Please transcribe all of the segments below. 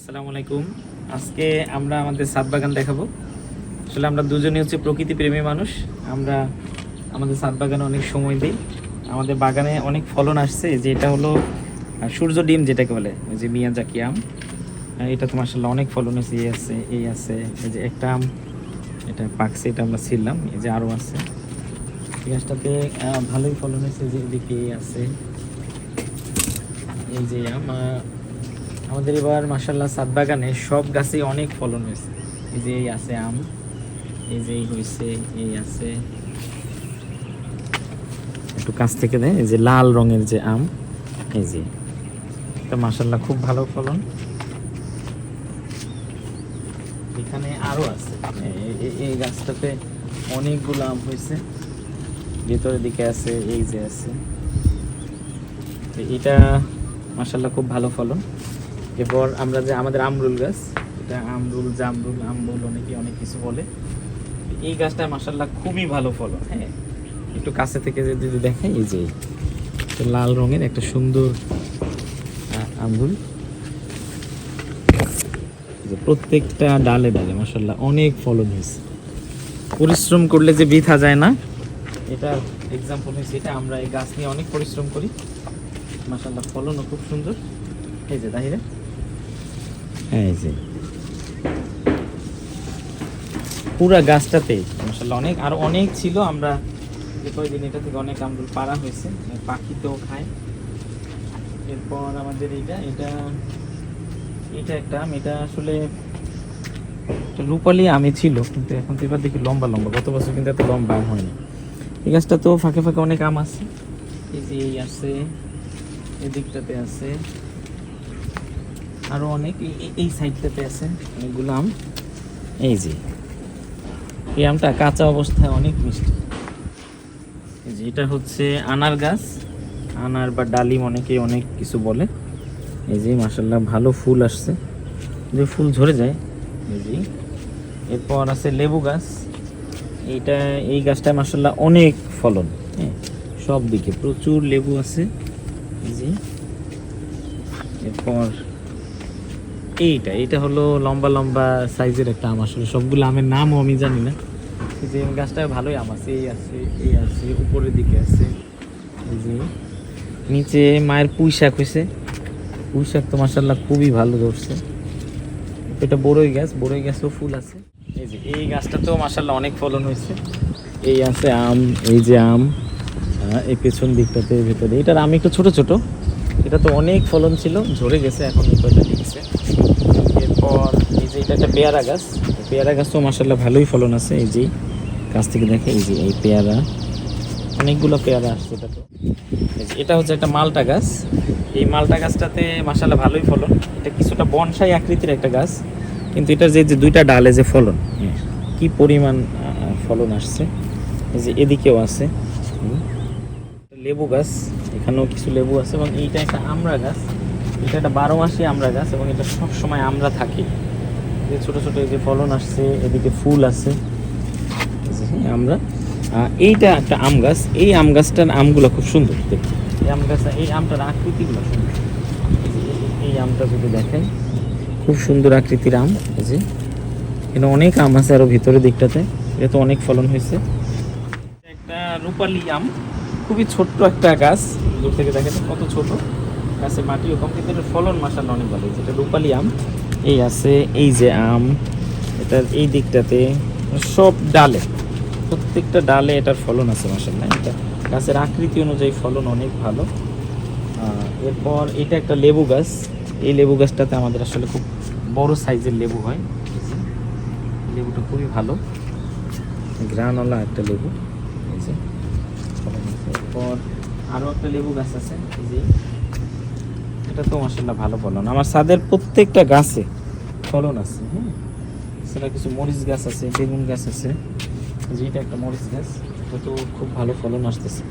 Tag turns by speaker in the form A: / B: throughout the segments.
A: আসসালামু আলাইকুম। আজকে আমরা আমাদের সাত বাগান দেখাবো। আসলে আমরা দুজনে হচ্ছে প্রকৃতি প্রেমী মানুষ। আমরা আমাদের সাত বাগানে অনেক সময় দিই। আমাদের বাগানে অনেক ফলন আসছে, যেটা হলো সূর্য ডিম যেটাকে বলে, ওই যে মিয়াজাকি আম। এটা তো মাসাল্লাহ অনেক ফলন হয়েছে, এই আছে এই আছে, এই যে একটা আম, এটা পাকছে, এটা আমরা ছিললাম এই যে আরও আছে। গাছটাতে ভালোই ফলন হয়েছে, যে এদিকে এই আছে। এই যে আম আমাদের এবার মাসাল্লাহ সাত বাগানে সব গাছেই অনেক ফলন হয়েছে। এই যে এই আছে আম, এই যে এই হয়েছে, এই আছে। একটু কাছ থেকে দেয় এই যে লাল রঙের যে আম, এই যে। এটা মাসাল্লাহ খুব ভালো ফলন। এখানে আরও আছে। এই- গাছটাতে অনেকগুলো আম হয়েছে। ভেতরের দিকে আছে, এই যে আছে। তো এটা মাসাল্লাহ খুব ভালো ফলন। এরপর আমরা যে আমাদের আমরুল গাছ, এটা আমরুল, জামরুল আমরুল অনেকে অনেক কিছু বলে। এই গাছটা মাসাল্লাহ খুবই ভালো ফলন হ্যাঁ। একটু কাছে থেকে যদি দেখাই, এই যে লাল রঙের একটা সুন্দর আমরুল প্রত্যেকটা ডালে ডালে মাসাল্লাহ অনেক ফলন হয়েছে। পরিশ্রম করলে যে বৃথা যায় না, এটা এক্সাম্পল হয়েছে, এটা আমরা এই গাছ নিয়ে অনেক পরিশ্রম করি। মাসাল্লাহ ফলনও খুব সুন্দর। এই যে তাহিরে এই যে। পুরা গাছটাতে। মাসাল্লাহ অনেক, আর অনেক ছিল। আমরা যে কয়দিন এটা থেকে অনেক আমরুল পাড়া হয়েছে। পাখিতেও খায়। এরপর আমাদের এটা এটা এটা একটা আম। এটা আসলে রূপালি আমি ছিল, কিন্তু এখন তো এবার দেখি লম্বা লম্বা। গত বছর কিন্তু এত লম্বা আম হয়নি। এই গাছটা তো ফাঁকে ফাঁকে অনেক আম আছে। এই যে এই আছে এদিকটাতে আছে। আরও অনেক। এই- সাইডটাতে আছে অনেকগুলো আম। এই যে। এই আমটা কাঁচা অবস্থায় অনেক মিষ্টি। এটা হচ্ছে আনার গাছ। আনার বা ডালিম অনেকে অনেক কিছু বলে। এই যে মাসাল্লাহ ভালো ফুল আসছে। যে ফুল ঝরে যায়। এই যে। এরপর আছে লেবু গাছ। এইটা এই গাছটা মাসাল্লাহ অনেক ফলন। হ্যাঁ সব দিকে প্রচুর লেবু আছে। এই যে। এরপর এইটা এটা হলো লম্বা লম্বা সাইজের একটা আম আসলে। সবগুলো আমের নামও আমি জানি না। এই যে গাছটা ভালোই আম আছে, এই আছে এই আছে, উপরের দিকে আছে। এই যে নিচে মায়ের পুঁই শাক হয়েছে পুঁই শাক তো মাসাল্লাহ খুবই ভালো ধরছে। এটা বড়ই গাছ, বড়ই গাছও ফুল আছে। এই যে এই গাছটা তো মাসাল্লাহ অনেক ফলন হয়েছে এই আছে আম, এই যে আম এই পেছন দিকটাতে, ভেতরে। এটার আম একটু ছোট ছোট। এটা তো অনেক ফলন ছিল ঝরে গেছে এখন এই কয়টা দিচ্ছে এরপর এই যে এটা একটা পেয়ারা গাছ পেয়ারা গাছ তো মাসাল্লাহ ভালোই ফলন আছে এই যে গাছ থেকে দেখে এই যে এই পেয়ারা অনেকগুলো পেয়ারা আসছে এটা তো। এটা হচ্ছে একটা মালটা গাছ এই মালটা গাছটাতে মাসাল্লাহ ভালোই ফলন। এটা কিছুটা বনসাই আকৃতির একটা গাছ কিন্তু এটা যে যে দুইটা ডালে যে ফলন হ্যাঁ, কি পরিমাণ ফলন আসছে এই যে এদিকেও আছে। লেবু গাছ এখানেও কিছু লেবু আছে এবং এইটা একটা আমড়া গাছ। এটা একটা বারো মাসি আমড়া গাছ এবং এটা সব সময় আমরা থাকি। যে ছোট ছোট এই যে ফলন আসছে এদিকে ফুল আছে। হ্যাঁ, আমরা। এইটা একটা আম গাছ। এই আম গাছটার আমগুলো খুব সুন্দর দেখতে। এই আম গাছ এই আমটার আকৃতিগুলো সুন্দর। এই আমটা যদি দেখেন খুব সুন্দর আকৃতির আম। যে এখানে অনেক আম আছে আরও ভিতরের দিকটাতে। এটা তো অনেক ফলন হয়েছে। একটা রূপালি আম। খুবই ছোট্ট একটা গাছ। দূর থেকে দেখেন কত ছোট। গাছে মাটিও কম, কিন্তু এটার ফলন মাসাল অনেক ভালো যেটা রূপালি আম, এই আছে, এই যে আম, এটার এই দিকটাতে সব ডালে, প্রত্যেকটা ডালে এটার ফলন আছে মাসাল্লাহ। এটা গাছের আকৃতি অনুযায়ী ফলন অনেক ভালো। এরপর এটা একটা লেবু গাছ। এই লেবু গাছটাতে আমাদের আসলে খুব বড় সাইজের লেবু হয়। লেবুটা খুবই ভালো। গ্রানওয়ালা একটা লেবু। এই যে। এরপর একটা লেবু গাছ আছে যে। এটা তো মাসাল্লাহ ভালো ফলন। আমার ছাদের প্রত্যেকটা গাছে ফলন আছে হ্যাঁ? সেটা কিছু মরিচ গাছ আছে, বেগুন গাছ আছে। যে একটা মরিচ গাছ, এটা খুব ভালো ফলন আসতেছে।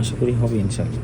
A: আশা করি হবে ইনশাল্লাহ